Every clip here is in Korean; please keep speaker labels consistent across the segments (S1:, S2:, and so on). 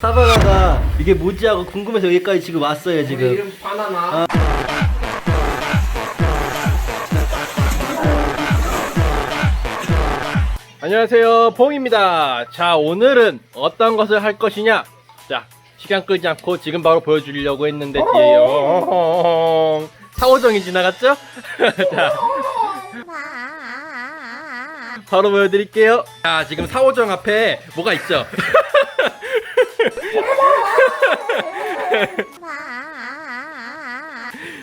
S1: 사바나가 이게 뭐지 하고 궁금해서 여기까지 지금 왔어요 지금.
S2: 이름 바나나.
S3: 안녕하세요 봉입니다. 자 오늘은 어떤 것을 할 것이냐? 자 시간 끌지 않고 지금 바로 보여주려고 했는데 뒤에요 사오정이 지나갔죠? 자. 바로 보여드릴게요. 자 지금 사오정 앞에 뭐가 있죠?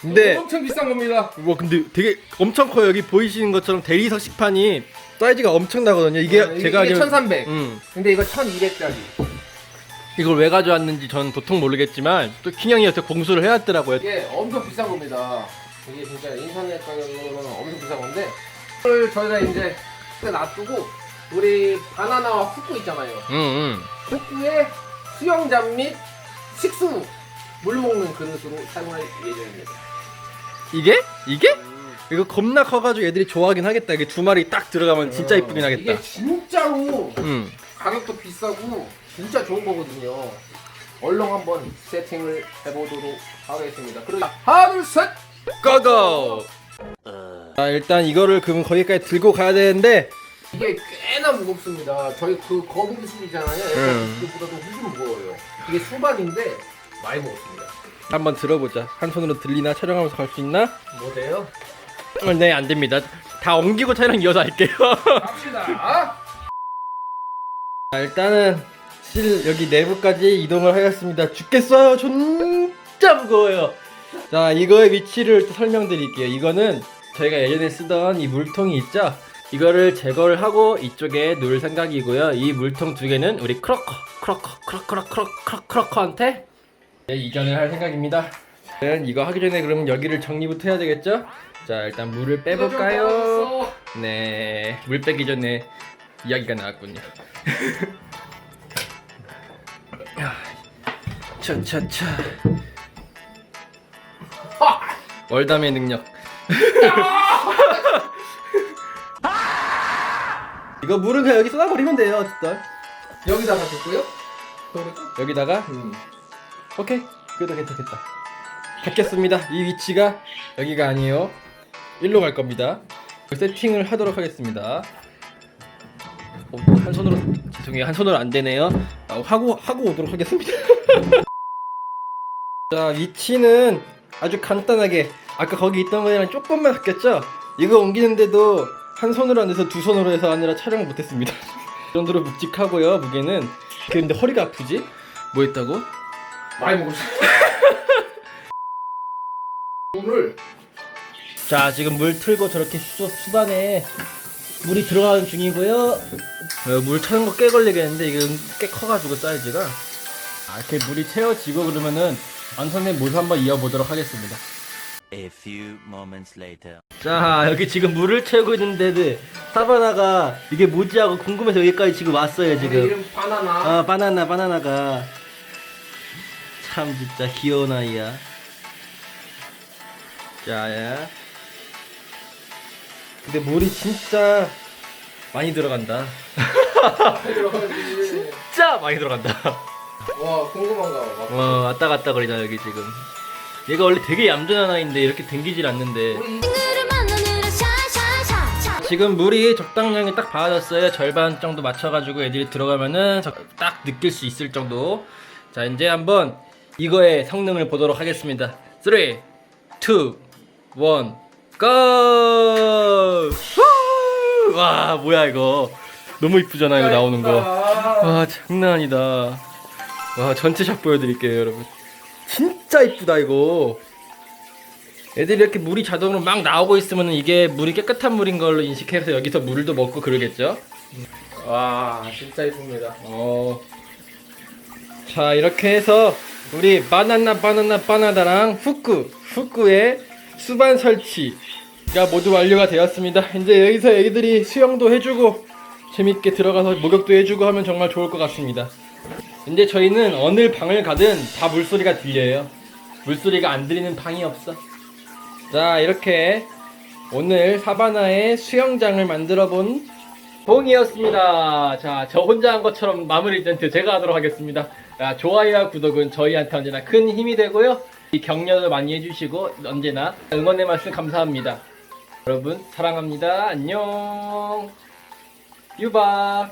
S3: 근데
S2: 엄청 비싼 겁니다.
S3: 뭐 근데 되게 엄청 커요 여기 보이시는 것처럼 대리석 식판이 사이즈가 엄청나거든요 이게
S2: 어,
S3: 제가
S2: 이게
S3: 알기로는-
S2: 1300.
S3: 음,
S2: 근데 이거 1200짜리.
S3: 이걸 왜 가져왔는지 저는 도통 모르겠지만 또 킹형이한테 공수를 해왔더라고요
S2: 이게 엄청 비싼 겁니다. 이게 진짜 인터넷 가격으로는 엄청 비싼 건데 이걸 저희가 이제 놔두고 우리 바나나와 후쿠 있잖아요.
S3: 응, 응.
S2: 후쿠의 수영장 및 식수 물 먹는 그릇으로 사용할 예정입니다.
S3: 이게? 이게? 이거 겁나 커가지고 애들이 좋아하긴 하겠다 이게 두 마리 딱 들어가면 진짜 이쁘긴 하겠다
S2: 이게 진짜로
S3: 응.
S2: 가격도 비싸고 진짜 좋은 거거든요. 얼렁 한번 세팅을 해보도록 하겠습니다. 그리고 하나 둘 셋.
S3: 고고! 자 일단 이거를 그럼 거기까지 들고 가야 되는데
S2: 이게 꽤나 무겁습니다. 저희 그 거북이 술이잖아요.
S3: 음.
S2: 그보다도 훨씬 무거워요. 이게 수반인데 많이 무겁습니다.
S3: 한번 들어보자 한 손으로 들리나 촬영하면서 갈 수 있나?
S2: 뭐래요?
S3: 어, 네 안 됩니다 다 옮기고 촬영 이어서 할게요
S2: 갑시다.
S3: 자 일단은 실 여기 내부까지 이동을 하겠습니다 죽겠어요 진짜 무거워요 자 이거의 위치를 또 설명드릴게요 이거는 저희가 예전에 쓰던 이 물통이 있죠 이거를 제거를 하고 이쪽에 놓을 생각이고요 이 물통 두 개는 우리 크로커 크로커 크로커 크로커 크로커 크로커한테 네, 이전을 할 생각입니다 일단 이거 하기 전에 그럼 여기를 정리부터 해야 되겠죠 자 일단 물을 빼볼까요 네, 물 빼기 전에 이야기가 나왔군요. 차차차. 월담의 능력. 이거 물은 그냥 여기 쏟아버리면 돼요, 어쨌든.
S2: 여기다가. 그리고
S3: 여기다가,
S2: 음.
S3: 오케이. 그래도 괜찮겠다. 바뀌었습니다. 이 위치가 여기가 아니에요. 일로 갈 겁니다. 세팅을 하도록 하겠습니다. 어, 한 손으로 죄송해요 한 손으로 안 되네요. 아, 하고 하고 오도록 하겠습니다. 자 위치는 아주 간단하게 아까 거기 있던 거랑 조금만 바뀌었죠. 이거 옮기는데도 한 손으로 안 돼서 두 손으로 해서 하느라 촬영을 못했습니다. 이 정도로 묵직하고요 무게는. 근데 허리가 아프지? 뭐 했다고?
S2: 많이 먹었어요. 물을
S1: 자 지금 물 틀고 저렇게 수, 수반에 물이 들어가는 중이고요
S3: 어, 물 차는 거 꽤 걸리겠는데 이건 꽤 커가지고 사이즈가 아, 이렇게 물이 채워지고 그러면은 완성의 모습 한번 이어보도록 하겠습니다.
S4: A few moments later.
S1: 자 여기 지금 물을 채우고 있는데 사바나가 이게 뭐지 하고 궁금해서 여기까지 지금 왔어요
S2: 우리
S1: 지금
S2: 이름 바나나.
S1: 아 바나나 바나나가 참 진짜 귀여운 아이야 자야 근데 물이 진짜 많이 들어간다
S2: 들어가지.
S3: 진짜 많이 들어간다.
S2: 와 궁금한가 봐.
S1: 어 왔다 갔다 거리다 여기 지금 얘가 원래 되게 얌전한 아이인데 이렇게 댕기질 않는데
S3: 지금 물이 적당량이 딱 받아졌어요. 절반 정도 맞춰가지고 애들이 들어가면은 적- 딱 느낄 수 있을 정도. 자 이제 한번 이거의 성능을 보도록 하겠습니다. 3, 2, 1, GO! 후! 와 뭐야 이거 너무 이쁘잖아 이거 나오는 거. 와 장난 아니다. 와 전체 샷 보여드릴게요 여러분. 진짜 이쁘다 이거. 애들이 이렇게 물이 자동으로 막 나오고 있으면 이게 물이 깨끗한 물인 걸로 인식해서 여기서 물도 먹고 그러겠죠.
S2: 와 진짜 이쁩니다.
S3: 어. 자 이렇게 해서 우리 바나나 바나나 바나나랑 후쿠 후쿠의 수반 설치가 모두 완료가 되었습니다. 이제 여기서 애기들이 수영도 해주고 재밌게 들어가서 목욕도 해주고 하면 정말 좋을 것 같습니다. 이제 저희는 어느 방을 가든 다 물소리가 들려요. 물소리가 안 들리는 방이 없어. 자 이렇게 오늘 사바나의 수영장을 만들어 본 봉이었습니다. 자, 저 혼자 한 것처럼 마무리 멘트 제가 하도록 하겠습니다. 야, 좋아요와 구독은 저희한테 언제나 큰 힘이 되고요. 이 격려도 많이 해주시고 언제나 응원의 말씀 감사합니다. 여러분 사랑합니다. 안녕. 유바.